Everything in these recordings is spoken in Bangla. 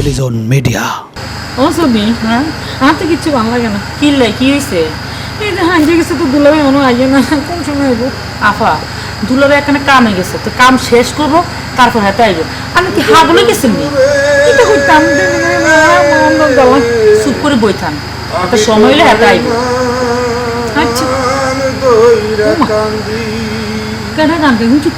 টেলিভিশন মিডিয়া ও সবি হ্যাঁ? আমার তো কিচ্ছু ভালো লাগে না। কি লাই কি হয়েছে এই যে হাঁজে গেছে তো দুলাবে মনে আইয়ে না কোন সময় হইব? আফা দুলারে এখানে কাম হয়ে গেছে তো কাম শেষ করব তারপর হাতে আইব। আমি কি হাগলে গেছেন নি? এটা করতাম মন গেল চুপ করে বইতাম একটা সময় হলে হাতে আইব। আচ্ছা। কেন গান গাই হুঁচুক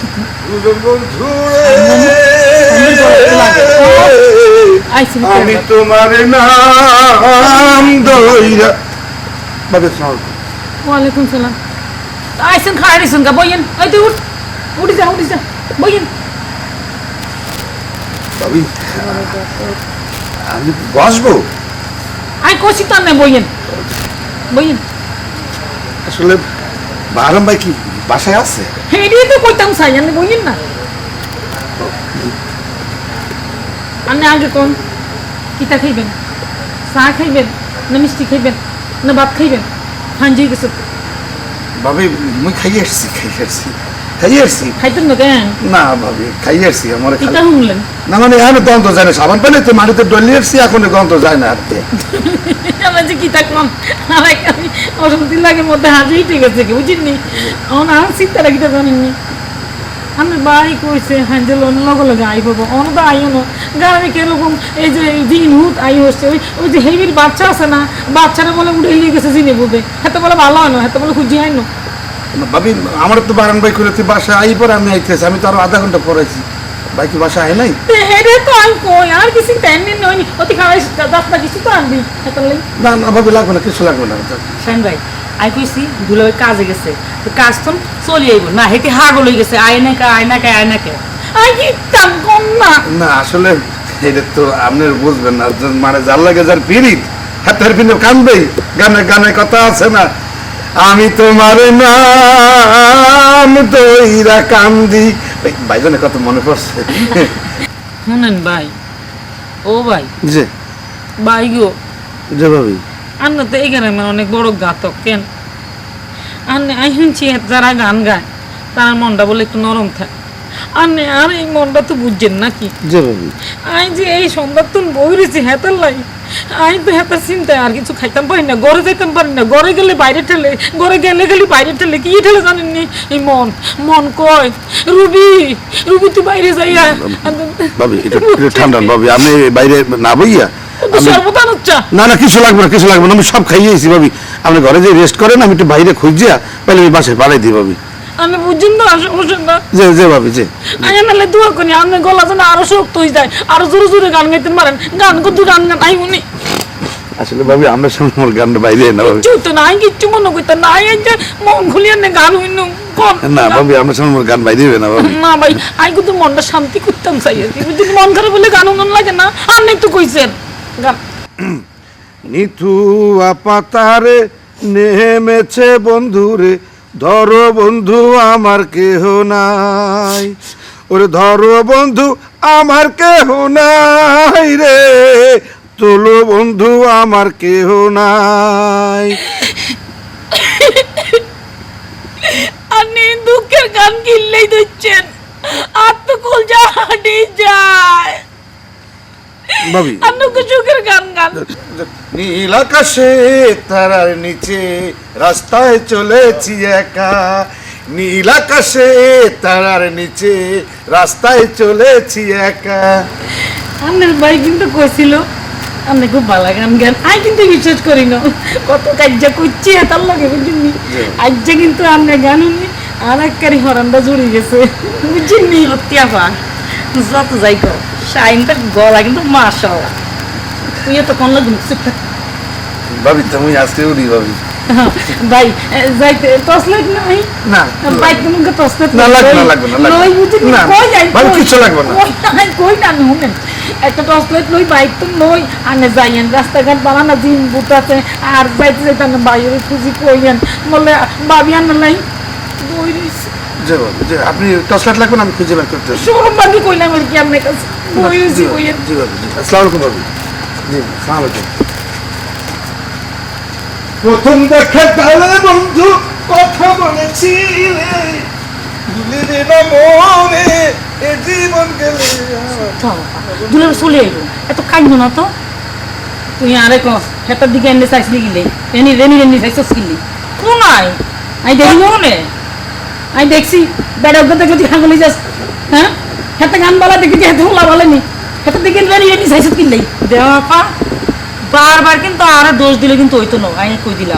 আমি তোমার নাম দইরা বাবে ওয়ালাইকুম সালাম। আইসেন খাড়া দিছেন গা বইয়েন। এই তুই উঠ। উঠি যা উঠি যা বইয়েন। ভাবি আমি বসবো? আই তো না বইয়েন। বইয়েন। আসলে ভাই কি বাসায় আছে? হেডি তো কইতাম সাই আমি বইয়েন না। আপনি আগে কোন? কিতা খাইবেন? চা খাইবেন? না মিষ্টি খাইবেন? না ভাত খাইবেন? হাঞ্জি গেছে? ভাবি মুই খাইয়ে আসছি খাইয়ে আসছি। খাইয়ে আসছি? খাইতেন না কেন? না ভাবি খাইয়ে আসছি আমার কিতা শুনলেন? না মানে এখন গন্ধ যায় না সাবান পেলে তো মাটিতে ডলি আসছি এখন গন্ধ যায় না আর আমার যে কিতা কম আমি লাগে মধ্যে হাজি ঠিক আছে কি বুঝিনি আমার আর চিন্তা রাখিতে জানেননি। আমি বাই কইছে হ্যান্ডেল অন্য লগে লগে আই পাবো অন্য তো আইও না। গ্রামে কীরকম এই যে দিন হুত আই হচ্ছে ওই ওই যে হেবির বাচ্চা আছে না বাচ্চারা বলে উঠে লিয়ে গেছে জিনে বুঝে হাতে বলে ভালো হয় না হাতে বলে খুঁজি হয় না। ভাবি আমার তো বারান ভাই করে তুই বাসায় আই পরে আমি আইতেছি আমি তো আরও আধা ঘণ্টা পড়াইছি ভাই কি বাসা আয় নাই? হেরে তো আমি কই আর কিছু টাইম নয়নি অতি খাওয়াই দাঁতটা কিছু তো আনবি না না ভাবি লাগবে না কিছু লাগবে না। শাইন ভাই আই কইছি দুলাভাই কাজে গেছে। তো কাজ তো চলে আইব। না হেঁটে হাগল হয়ে গেছে আয় না কে আয় না কে আয় না কে আই কি না? না আসলে এটা তো আপনি বুঝবেন না যে মানে যার লাগে যার পিরিত হাতের পিনে কানবেই। গানে গানে কথা আছে না আমি তোমার নাম দইরা কান্দি। ভাই, ভাইজানের কথা মনে পড়ছে। শুনেন ভাই ও ভাই। যে ভাই গো। যে ভাবি। তো এই গ্রামের অনেক বড় গাতক কেন? যারা গান গায় তার মনটা বলে একটু নরম থাকে। আন্নে আর এই মনটা তো বুঝছেন নাকি? আই যে এই সন্ধ্যার তো বই রয়েছি হেতার লাই। আই তো হেতার চিন্তায় আর কিছু খাইতাম পারি না ঘরে যাইতাম পারি না। ঘরে গেলে বাইরে ঠেলে ঘরে গেলে গেলে বাইরে ঠেলে কি ঠেলে জানেননি এই মন মন কয় রুবি রুবি তুই বাইরে যাইয়া ভাবি এটা একটু ঠান্ডা ভাবি আমি বাইরে না বইয়া না না কিছু লাগবে না কিছু লাগবে না আমি সব খাইয়েছি ভাবি। আপনি ঘরে যে রেস্ট করেন আমি একটু বাইরে খুঁজিয়া তাহলে আমি বাসায় পাড়াই দিই ভাবি। আমি বুঝছেন তো সমস্যা যে যে ভাবি যে। আমি নাহলে দোয়া করি আপনার গলা যেন আরও শক্ত হয়ে যায় আরও জোরে জোরে গান গাইতে পারেন। গান করতে গান গান আই উনি। আসলে ভাবি আমরা বাইরে না ভাবি। কিচ্ছু তো নাই কিচ্ছু মনে করতে নাই এই যে মন খুলিয়ে নে গান হইন না ভাবি আমরা গান বাইরে না ভাবি। না ভাই আই কিন্তু মনটা শান্তি করতাম চাই মন খারাপ হলে গান উনন লাগে না আর নাই তো কইছেন। গান নিথু পাতারে নেমেছে বন্ধুরে ধরো বন্ধু আমার কেহ নাই। ওরে ধরো বন্ধু আমার কেহ নাই রে তোলো বন্ধু আমার কেহ নাই। আপনি দুঃখের গান গিললেই দিচ্ছেন আর তো কল যায়। ভাবি। আপনি কি সুখের গান গান। নীল আকাশে তারার নিচে রাস্তায় চলেছি একা। নীল আকাশে তারার নিচে রাস্তায় চলেছি একা। আপনার ভাই কিন্তু কইছিল আপনি খুব ভালো গান গান। আই কিন্তু বিশ্বাস করি না। কত কাজ্যা করছি তার লাগে বুঝিনি? আজ্যা কিন্তু আপনি গান উনি আর একবারই হরানটা জুড়ে গেছে। বুঝিনি সত্যি আপা যত যাই কর। শাইনটা গলা কিন্তু তুই তো কোন থাক ভাবি তুমি আজকে উড়ি ভাবি। ভাই যাইতে টসলাইট নাই? না। বাইক তোমাকে টসলাইট না, না, লাগবে না, লাগবে না। লই বুঝিনি না, কই যাই ভাই, কই? কিচ্ছু লাগবে না। কই কই না নুনেন একটা লই বাইক তো লই। আনে যাইয়েন রাস্তাঘাট বানানা দিন বুতাতে আর না বাইরে খুঁজি কইয়েন। বলে ভাবি আনা যে যে আপনি টসলাট লাগবে না? আমি খুঁজে বের করতে কইলাম আর কি আপনার কাছে? জি কইয়েন জি। আসসালামু আলাইকুম ভাবি। জি আসসালামু আলাইকুম। প্রথম দেখা তাহলে বন্ধু কথা বলেছিলে ভুলে দেব মনে এ জীবন গেলে দুলাভাই চলে আইব এত কাঁদবো না তো? তুই আরে ক হেতার দিকে এনে চাইছিলি গিলে রেনি রেনি রেনি চাইছস কোন আই আই দেখি কোনে আমি দেখছি বেড়া অজ্ঞ যদি হাঙ্গুলি যাস হ্যাঁ? হেতে গান বলা দেখি যে হেতে হোলা বলেনি হেতে দেখি রেডি রেডি চাইছস কিনলেই। দেওয়া বারবার কিন্তু আর দোষ দিলে কিন্তু হইতো না, আমি কই দিলাম।